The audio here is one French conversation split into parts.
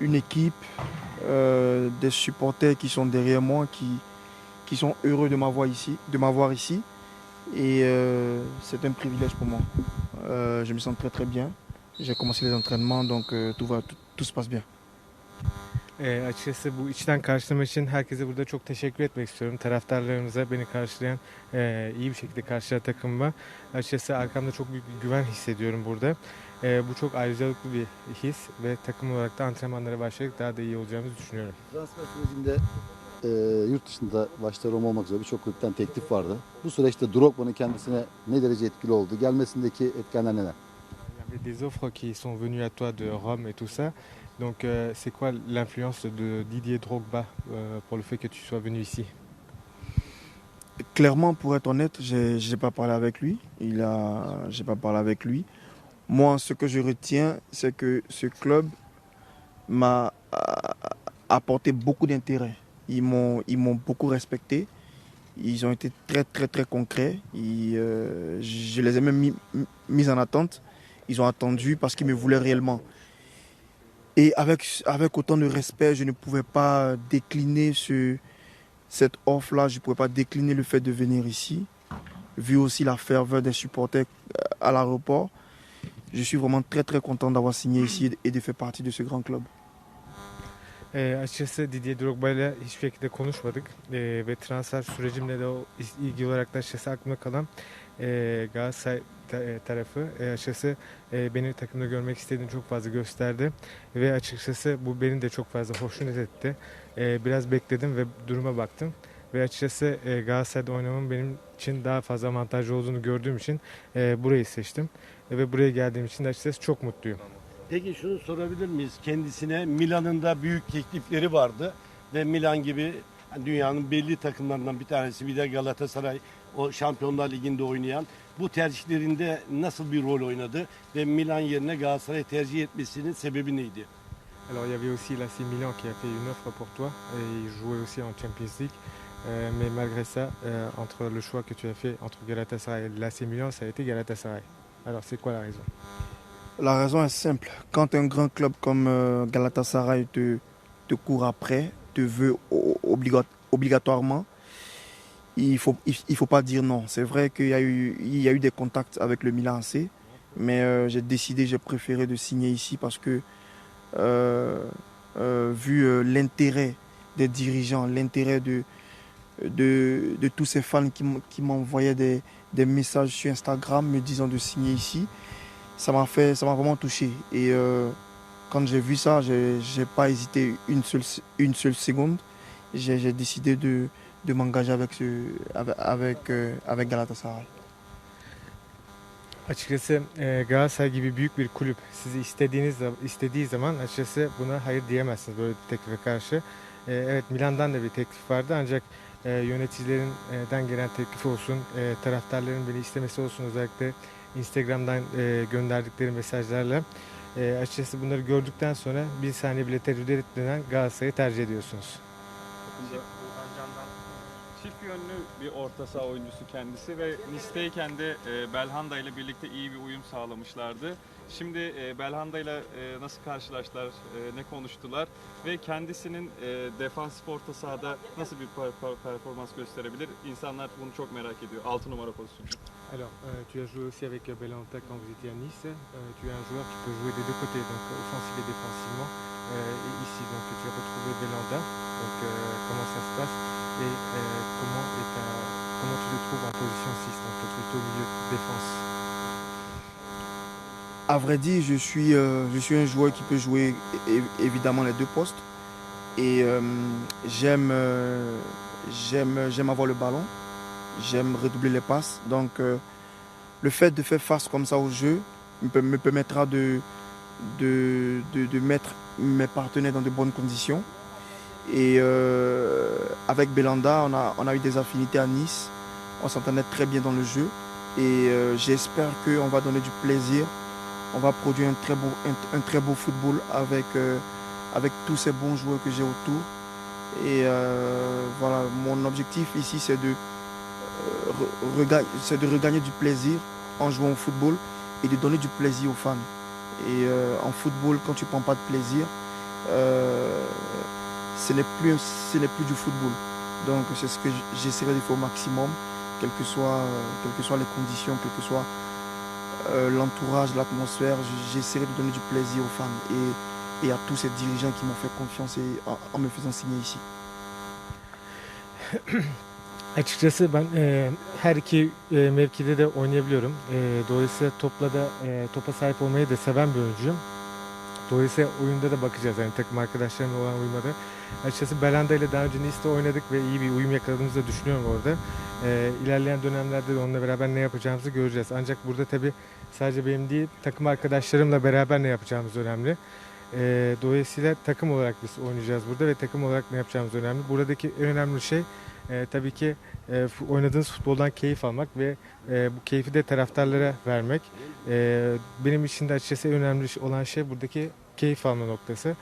une équipe, euh, des supporters qui sont derrière moi, qui, sont heureux de m'avoir ici. Et euh, c'est un privilège pour moi. Euh, je me sens très très bien. J'ai commencé les entraînements, donc tout, va, tout se passe bien. E, açıkçası bu içten karşılama için herkese burada çok teşekkür etmek istiyorum. Taraftarlarımıza beni karşılayan, e, iyi bir şekilde karşılayan takımıma. Açıkçası arkamda çok büyük bir güven hissediyorum burada. E, bu çok ayrıcalıklı bir his ve takım olarak da antrenmanlara başlayarak daha da iyi olacağımızı düşünüyorum. Transfer sürecinde e, yurt dışında başta Roma olmak üzere birçok kulüpten teklif vardı. Bu süreçte Drogba'nın kendisine ne derece etkili oldu? Gelmesindeki etkenler neler? Des offres qui sont venues à toi de Rome et tout ça. Donc euh, c'est quoi l'influence de Didier Drogba euh, pour le fait que tu sois venu ici? Clairement, pour être honnête, j'ai n'ai pas parlé avec lui. Il a, j'ai pas parlé avec lui. Moi, ce que je retiens, c'est que ce club m'a apporté beaucoup d'intérêt. Ils m'ont, ils m'ont beaucoup respecté. Ils ont été très, très, très concrets. Euh, je les ai même mis en attente. Ils ont attendu parce qu'ils me voulaient réellement. Et avec, autant de respect, je ne pouvais pas décliner ce, cette offre-là. Je ne pouvais pas décliner le fait de venir ici. Vu aussi la ferveur des supporters euh, à l'aéroport, je suis vraiment très très content d'avoir signé ici et de faire partie de ce grand club. E, açıkçası Didier Drogba ile hiçbir şekilde konuşmadık. E, ve transfer sürecimle de o ilgi olarak da açıkçası aklımda kalan e, Galatasaray ta- e, tarafı. E, açıkçası e, beni takımda görmek istediğini çok fazla gösterdi. Ve açıkçası bu beni de çok fazla hoşnut etti. E, biraz bekledim ve duruma baktım. Ve açıkçası e, Galatasaray'da oynamam benim için daha fazla avantajlı olduğunu gördüğüm için e, burayı seçtim. E, ve buraya geldiğim için de açıkçası çok mutluyum. Peki şunu sorabilir miyiz? Kendisine Milan'ın da büyük teklifleri vardı ve Milan gibi dünyanın belli takımlarından bir tanesi bir de Galatasaray o Şampiyonlar Ligi'nde oynayan bu tercihlerinde nasıl bir rol oynadı ve Milan yerine Galatasaray tercih etmesinin sebebi neydi? Alors il y avait aussi l'AC Milan qui a fait une offre pour toi et il jouait aussi en Champions League. Euh, mais malgré ça, euh, entre le choix que tu as fait entre Galatasaray et l'AC Milan, ça a été Galatasaray. Alors c'est quoi la raison La raison est simple. Quand un grand club comme euh, Galatasaray te, te court après, te veut obligatoirement, il ne faut, pas dire non. C'est vrai qu'il y, a eu- des contacts avec le Milan AC, mais euh, j'ai décidé, j'ai préféré de signer ici parce que, euh, vu l'intérêt des dirigeants, l'intérêt de, tous ces fans qui, m'envoyaient des messages sur Instagram me disant de signer ici, ça m'a fait, ça m'a vraiment touché. Et euh, quand j'ai vu ça, j'ai pas hésité une seule, une seule seconde. J'ai décidé de, de m'engager avec, ce, avec, avec, euh, avec Galatasaray. Açıkçası e, Galatasaray gibi büyük bir kulüp sizi istediğiniz istediği zaman açıkçası buna hayır diyemezsiniz böyle bir teklife karşı. E, evet Milan'dan da bir teklif vardı ancak e, yöneticilerinden gelen teklif olsun, e, taraftarların beni istemesi olsun özellikle Instagram'dan e, gönderdikleri mesajlarla e, açıkçası bunları gördükten sonra bir saniye bile tereddüt etmeden Galatasaray'ı tercih ediyorsunuz. Çift yönlü bir orta saha oyuncusu kendisi ve Nice'teyken de e, Belhanda ile birlikte iyi bir uyum sağlamışlardı. Şimdi e, Belhanda ile e, nasıl karşılaştılar, e, ne konuştular ve kendisinin e, defansif orta sahada nasıl bir per- per- performans gösterebilir? İnsanlar bunu çok merak ediyor. 6 numara pozisyonu. Alors, euh, tu as joué aussi avec euh, Belhanda quand vous étiez à Nice. Euh, tu es un joueur qui peut jouer des deux côtés, donc offensif et défensivement. Et ici, donc tu as retrouvé Belhanda. Donc, comment ça se passe et comment, est comment tu te trouves en position 6, donc plutôt au milieu de défense? À vrai dire, je suis, je suis un joueur qui peut jouer évidemment les deux postes. Et j'aime, j'aime avoir le ballon. J'aime redoubler les passes. Donc, euh, le fait de faire face comme ça au jeu me, per- me permettra de, de, de, mettre mes partenaires dans de bonnes conditions. Et euh, avec Belanda, on a, on a eu des affinités à Nice. On s'entendait très bien dans le jeu. Et euh, j'espère qu'on va donner du plaisir on va produire un très beau, un, très beau football avec, avec tous ces bons joueurs que j'ai autour. Et voilà, mon objectif ici, c'est de, c'est de regagner du plaisir en jouant au football et de donner du plaisir aux fans. Et euh, en football, quand tu ne prends pas de plaisir, euh, ce n'est plus, plus du football. Donc c'est ce que j'essaierai de faire au maximum, quelles que soient, quelles que les conditions, quel que soit euh, l'entourage, l'atmosphère. J'essaierai de donner du plaisir aux fans et, et à tous ces dirigeants qui m'ont fait confiance et, en me faisant signer ici. Açıkçası ben e, her iki e, mevkide de oynayabiliyorum. E, dolayısıyla topla da e, topa sahip olmayı da seven bir oyuncuyum. Dolayısıyla oyunda da bakacağız yani takım arkadaşlarımla olan uyuma da. Açıkçası Belanda ile daha önce Nice'de oynadık ve iyi bir uyum yakaladığımızı da düşünüyorum orada. E, ilerleyen dönemlerde de onunla beraber ne yapacağımızı göreceğiz. Ancak burada tabii sadece benim değil takım arkadaşlarımla beraber ne yapacağımız önemli. E, dolayısıyla takım olarak biz oynayacağız burada ve takım olarak ne yapacağımız önemli. Buradaki en önemli şey e, tabii ki e, oynadığınız futboldan keyif almak ve e, bu keyfi de taraftarlara vermek. E, benim için de açıkçası önemli olan şey buradaki keyif alma noktası.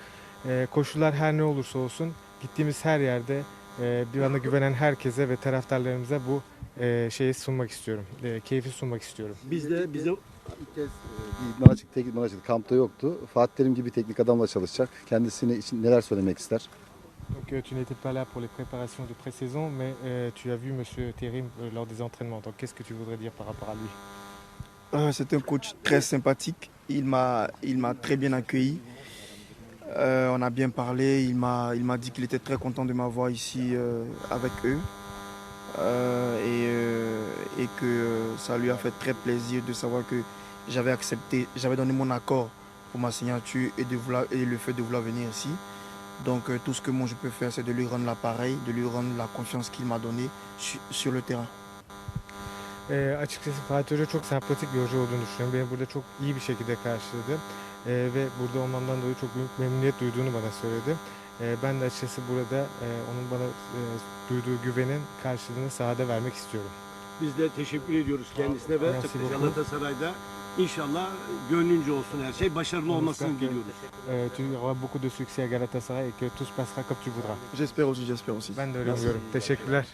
E, koşullar her ne olursa olsun gittiğimiz her yerde e, bir bana güvenen herkese ve taraftarlarımıza bu e, şeyi sunmak istiyorum. E, keyfi sunmak istiyorum. Biz de bize İlk kez bir idman açık, teknik idman açık kampta yoktu. Fatih Terim gibi bir teknik adamla çalışacak. Kendisine için neler söylemek ister? Donc euh, tu n'étais pas là pour les préparations de pré-saison, mais euh, tu as vu Monsieur Terim euh, lors des entraînements. Donc qu'est-ce que tu voudrais dire par rapport à lui? Euh, c'est un coach très sympathique. Il m'a, il m'a très bien accueilli. Euh, on a bien parlé. Il m'a, il m'a dit qu'il était très content de m'avoir ici euh, avec eux. Euh, et, euh, et que euh, ça lui a fait très plaisir de savoir que j'avais accepté, j'avais donné mon accord pour ma signature et, de vouloir, et le fait de vouloir venir ici. Donc euh, tout ce que moi je peux faire, c'est de lui rendre l'appareil, de lui rendre la confiance qu'il m'a donnée su- sur le terrain. E, açıkçası Fatih Hoca çok sempatik bir hoca olduğunu düşünüyorum. Beni burada çok iyi bir şekilde karşıladı. E, ve burada olmamdan dolayı çok büyük memnuniyet duyduğunu bana söyledi. E, ben de açıkçası burada e, onun bana e, duyduğu güvenin karşılığını sahada vermek istiyorum. biz de teşekkür ediyoruz kendisine ve. Galatasaray'da inşallah gönlünce olsun her şey. Başarılı olmasını diliyoruz. E, tu auras beaucoup de succès à Galatasaray et que tout se passera comme tu voudras. J'espère aussi, j'espère aussi. Ben de öyle umuyorum. Teşekkürler.